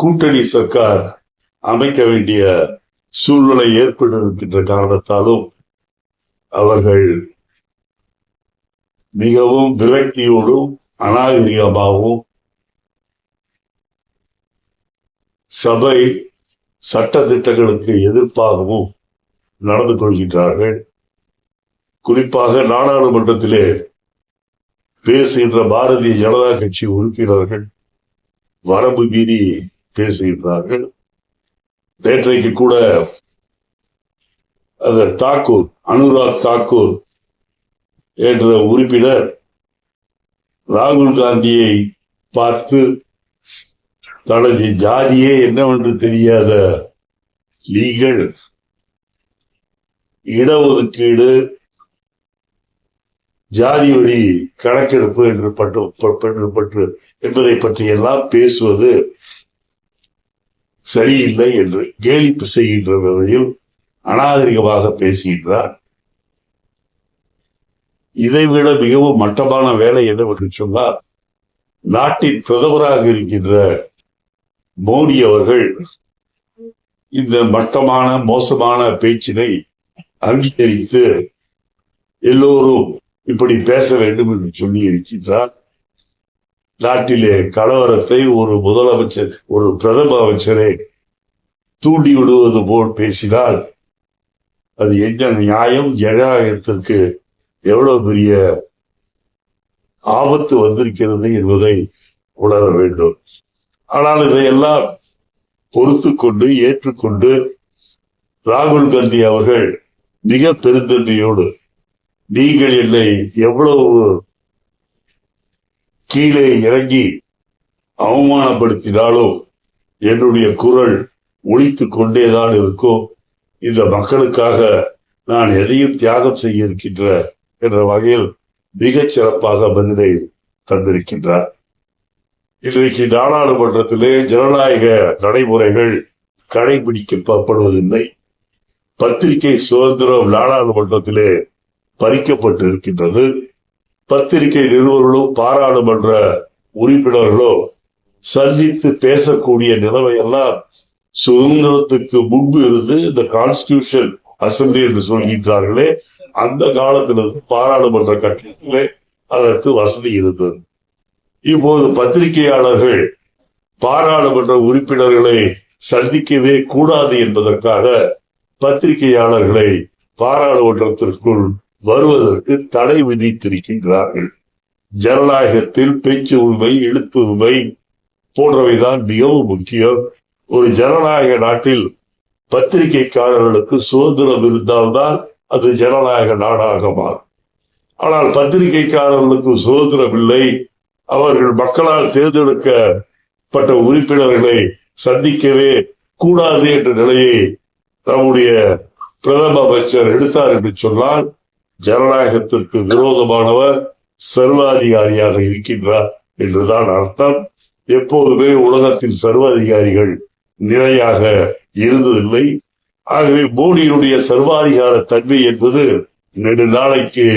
கூட்டணி சர்க்கார் அமைக்க வேண்டிய சூழ்நிலை ஏற்பட்டிருக்கின்ற காரணத்தாலும் அவர்கள் மிகவும் விரக்தியோடும் அநாகரிகமாகவும் சபை சட்ட திட்டங்களுக்கு எதிர்ப்பாகவும் நடந்து கொள்கின்றார்கள். குறிப்பாக நாடாளுமன்றத்திலே பேசுகின்ற பாரதிய ஜனதா கட்சி உறுப்பினர்கள் வரம்பு மீறி பேசுகின்றார்கள். நேற்றைக்கு கூட அந்த தாக்கூர் அனுராக் தாக்கூர் என்ற உறுப்பினர் ராகுல் காந்தியை பார்த்து தனது ஜாதியே என்னவென்று தெரியாத நீங்கள் இடஒதுக்கீடு ஜாதி வழி கணக்கெடுப்பு என்று பட்டு பட்டு என்பதை பற்றி எல்லாம் பேசுவது சரியில்லை என்று கேலி செய்கின்ற வகையில் அநாகரிகமாக பேசுகின்றார். இதைவிட மிகவும் மட்டமான வேலை என்னவென்று சொன்னால் நாட்டின் பிரதமராக இருக்கின்ற மோடி அவர்கள் இந்த மட்டமான மோசமான பேச்சினை அங்கீகரித்து எல்லோரும் இப்படி பேச வேண்டும் என்று சொல்லி இருக்கின்றார். நாட்டிலே கலவரத்தை ஒரு முதலமைச்சர் ஒரு பிரதம அமைச்சரை தூண்டி விடுவது போல் பேசினால் அது என்ன நியாயம்? ஜனநாயகத்திற்கு எவ்வளவு பெரிய ஆபத்து வந்திருக்கிறது என்பதை உணர வேண்டும். ஆனால் இதையெல்லாம் பொறுத்து கொண்டு ஏற்றுக்கொண்டு ராகுல் காந்தி அவர்கள் மிக பெருந்தன்மையோடு நீங்கள் என்னை எவ்வளவு கீழே இறங்கி அவமானப்படுத்தினாலோ என்னுடைய குரல் ஒழித்து கொண்டேதான் இருக்கும் இந்த மக்களுக்காக நான் எதையும் தியாகம் செய்ய இருக்கின்ற என்ற வகையில் மிகச் சிறப்பாக பதிலை தந்திருக்கின்றார். இன்றைக்கு நாடாளுமன்றத்திலே ஜனநாயக நடைமுறைகள் கடைபிடிக்கப்படுவதில்லை பத்திரிகை சுதந்திரம் நாடாளுமன்றத்திலே பறிக்கப்பட்டு இருக்கின்றது பத்திரிகை நிறுவனர்களும் பாராளுமன்ற உறுப்பினர்களோ சந்தித்து பேசக்கூடிய நிலைமையெல்லாம் சுதந்திரத்துக்கு முன்பு இருந்து இந்த கான்ஸ்டியூஷன் அசம்பிளி என்று சொல்கின்றார்களே அந்த காலத்திலிருந்து பாராளுமன்ற கட்டத்திலே அதற்கு வசதி இருந்தது. இப்போது பத்திரிகையாளர்கள் பாராளுமன்ற உறுப்பினர்களை சந்திக்கவே கூடாது என்பதற்காக பத்திரிகையாளர்களை பாராளுமன்றத்திற்குள் வருவதற்கு தடை விதித்திருக்கின்றார்கள். ஜனநாயகத்தில் பேச்சு உரிமை எழுத்து உரிமை போன்றவைதான் மிகவும் முக்கியம். ஒரு ஜனநாயக நாட்டில் பத்திரிகைக்காரர்களுக்கு சுதந்திரம் இருந்தால்தான் அது ஜனநாயக நாடாக மாறும். ஆனால் பத்திரிகைக்காரர்களுக்கு சுதந்திரம் இல்லை. அவர்கள் மக்களால் தேர்ந்தெடுக்கப்பட்ட உறுப்பினர்களை சந்திக்கவே கூடாது என்ற நிலையை நம்முடைய பிரதம அமைச்சர் எடுத்தார் என்று சொன்னால் ஜனநாயகத்திற்கு விரோதமானவர் சர்வாதிகாரியாக இருக்கின்றார் என்றுதான் அர்த்தம். எப்போதுமே உலகத்தின் சர்வாதிகாரிகள் நிலையாக இருந்ததில்லை. ஆகவே மோடியினுடைய சர்வாதிகார தன்மை என்பது நெடு நாளைக்கு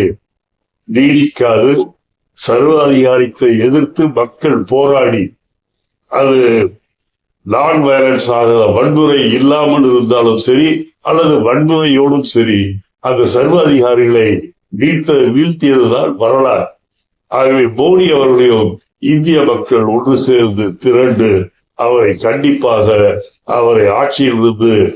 நீடிக்காது. சர்வாதிகாரத்தை எதிர்த்து மக்கள் போராடி அது நான் வயலன்ஸ் ஆக வன்முறை இல்லாமல் இருந்தாலும் சரி அல்லது வன்முறையோடும் சரி அந்த சர்வாதிகாரிகளை வீழ்த்த வீழ்த்தியதுதான் வரலாறு. ஆகவே மோடி அவருடைய இந்திய மக்கள் ஒன்று சேர்ந்து திரண்டு அவரை கண்டிப்பாக அவரை ஆட்சியிலிருந்து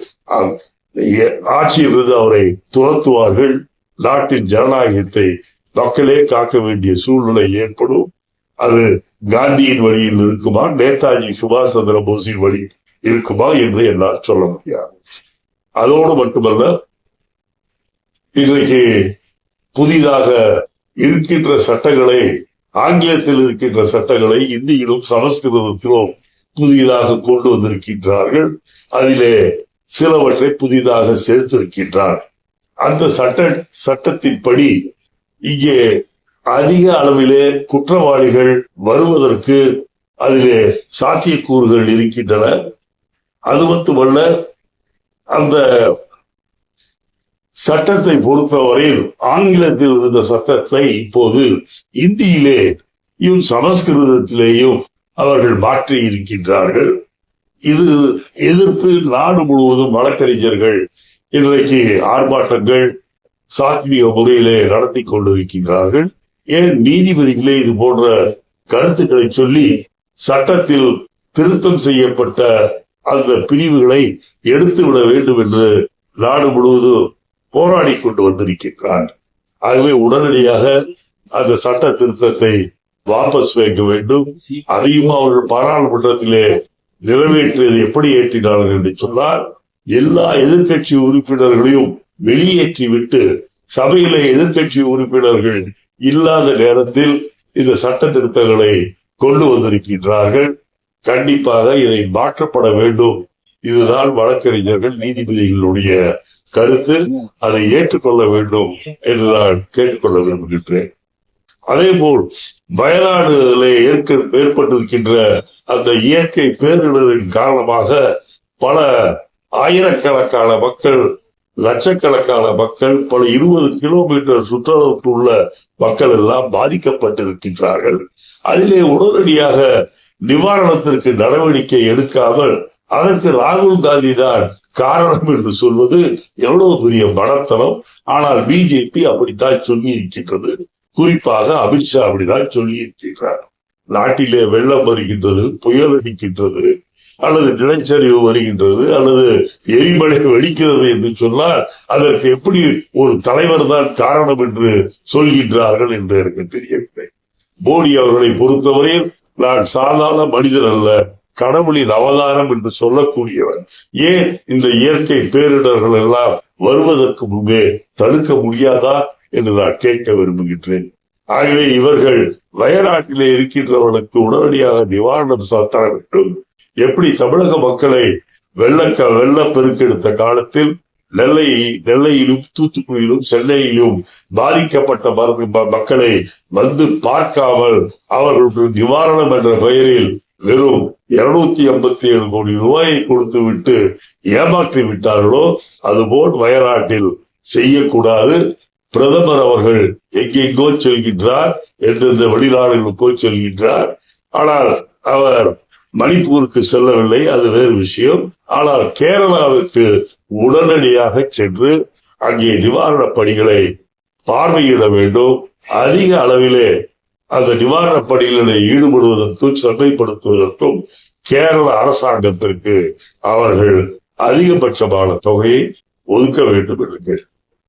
ஆட்சியிலிருந்து அவரை துரத்துவார்கள். நாட்டின் ஜனநாயகத்தை மக்களே காக்க வேண்டிய சூழ்நிலை ஏற்படும். அது காந்தியின் வழியில் இருக்குமா? நேதாஜி சுபாஷ் சந்திர போஸின் வழி இருக்குமா? என்று என்னால் சொல்ல முடியாது. அதோடு மட்டுமல்ல இன்றைக்கு புதிதாக இருக்கின்ற சட்டங்களை ஆங்கிலத்தில் இருக்கின்ற சட்டங்களை இந்தியிலும் சமஸ்கிருதத்திலும் புதிதாக கொண்டு வந்திருக்கின்றார்கள். அதிலே சிலவற்றை புதிதாக சேர்த்திருக்கின்றார். அந்த சட்ட சட்டத்தின்படி இங்கே அதிக அளவிலே குற்றவாளிகள் வருவதற்கு அதிலே சாத்தியக்கூறுகள் இருக்கின்றன. அது மட்டுமல்ல அந்த சட்டத்தை பொறுத்தவரையில் ஆங்கிலத்தில் இருந்த சட்டத்தை இப்போது இந்தியிலே சமஸ்கிருதத்திலேயும் அவர்கள் மாற்றி இருக்கின்றார்கள். இது எதிர்த்து நாடு முழுவதும் வழக்கறிஞர்கள் இன்றைக்கு ஆர்ப்பாட்டங்கள் சாத்விக முறையிலே நடத்தி கொண்டிருக்கின்றார்கள். ஏன் நீதிபதிகளே இது போன்ற கருத்துக்களை சொல்லி சட்டத்தில் திருத்தம் செய்யப்பட்ட அந்த பிரிவுகளை எடுத்து விட வேண்டும் என்று நாடு முழுவதும் போராடி கொண்டு வந்திருக்கின்றார். ஆகவே உடனடியாக அந்த சட்ட திருத்தத்தை வாபஸ் வைக்க வேண்டும். அதையும் அவர்கள் பாராளுமன்றத்திலே நிறைவேற்றியது எப்படி ஏற்றினார்கள் என்று சொன்னால் எல்லா எதிர்கட்சி உறுப்பினர்களையும் வெளியேற்றி விட்டு சபையிலே எதிர்கட்சி உறுப்பினர்கள் இல்லாத நேரத்தில் இந்த சட்ட திருத்தங்களை கொண்டு வந்திருக்கின்றார்கள். கண்டிப்பாக இதை மாற்றப்பட வேண்டும். இதுதான் வழக்கறிஞர்கள் நீதிபதிகளுடைய கருத்து அதை ஏற்றுக்கொள்ள வேண்டும் என்று நான் கேட்டுக்கொள்ள விரும்புகின்றேன். அதே போல் வயநாடுல ஏற்க ஏற்பட்டிருக்கின்ற அந்த இயற்கை பேரிடரின் காரணமாக பல ஆயிரக்கணக்கான மக்கள் லட்சக்கணக்கான மக்கள் பல இருபது கிலோமீட்டர் சுற்றளவுக்கு உள்ள மக்கள் எல்லாம் பாதிக்கப்பட்டிருக்கின்றார்கள். அதிலே உடனடியாக நிவாரணத்திற்கு நடவடிக்கை எடுக்காமல் அதற்கு ராகுல் காந்தி தான் காரணம் என்று சொல்வது எவ்வளவு பெரிய மடத்தனம் ஆனால் பிஜேபி அப்படித்தான் சொல்லி இருக்கின்றது குறிப்பாக அமித்ஷா அப்படிதான் சொல்லி இருக்கின்றார் நாட்டிலே வெள்ளம் வருகின்றது புயல் அடிக்கின்றது அல்லது நிலச்சரிவு வருகின்றது அல்லது எரிமலை வெடிக்கிறது என்று சொன்னால் அதற்கு எப்படி ஒரு தலைவர் தான் காரணம் என்று சொல்கின்றார்கள் என்று எனக்கு தெரியவில்லை. மோடி அவர்களை பொறுத்தவரையில் நான் சாதாரண மனிதர் அல்ல. கடவுளின் அவதாரம் என்று சொல்லக்கூடியவர் ஏன் இந்த இயற்கை பேரிடர்கள் எல்லாம் வருவதற்கு முன்பே தடுக்க முடியாதா என்று நான் கேட்க விரும்புகின்றேன். ஆகவே இவர்கள் வயநாட்டிலே இருக்கின்றவர்களுக்கு உடனடியாக நிவாரணம் சாத்தர வேண்டும். எப்படி தமிழக மக்களை வெள்ளக்க வெள்ளப்பெருக்கெடுத்த காலத்தில் நெல்லை நெல்லையிலும் தூத்துக்குடியிலும் சென்னையிலும் பாதிக்கப்பட்ட மக்களை வந்து பார்க்காமல் அவர்களுக்கு நிவாரணம் என்ற பெயரில் வெறும் இருநூத்தி ஐம்பத்தி ஏழு கோடி ரூபாயை கொடுத்து விட்டு ஏமாற்றி விட்டார்களோ அதுபோல் வயநாட்டில் செய்யக்கூடாது. பிரதமர் அவர்கள் எங்கெங்கோ செல்கின்றார் எந்தெந்த வெளிநாடுகளுக்கோ செல்கின்றார். ஆனால் அவர் மணிப்பூருக்கு செல்லவில்லை அது வேறு விஷயம். ஆனால் கேரளாவுக்கு உடனடியாக சென்று அங்கே நிவாரணப் பணிகளை பார்வையிட வேண்டும். அதிக அளவிலே அந்த நிவாரணப் பணிகளில் ஈடுபடுவதற்கும் சந்தைப்படுத்துவதற்கும் கேரள அரசாங்கத்திற்கு அவர்கள் அதிகபட்சமான தொகையை ஒதுக்க வேண்டும் என்று கேட்டு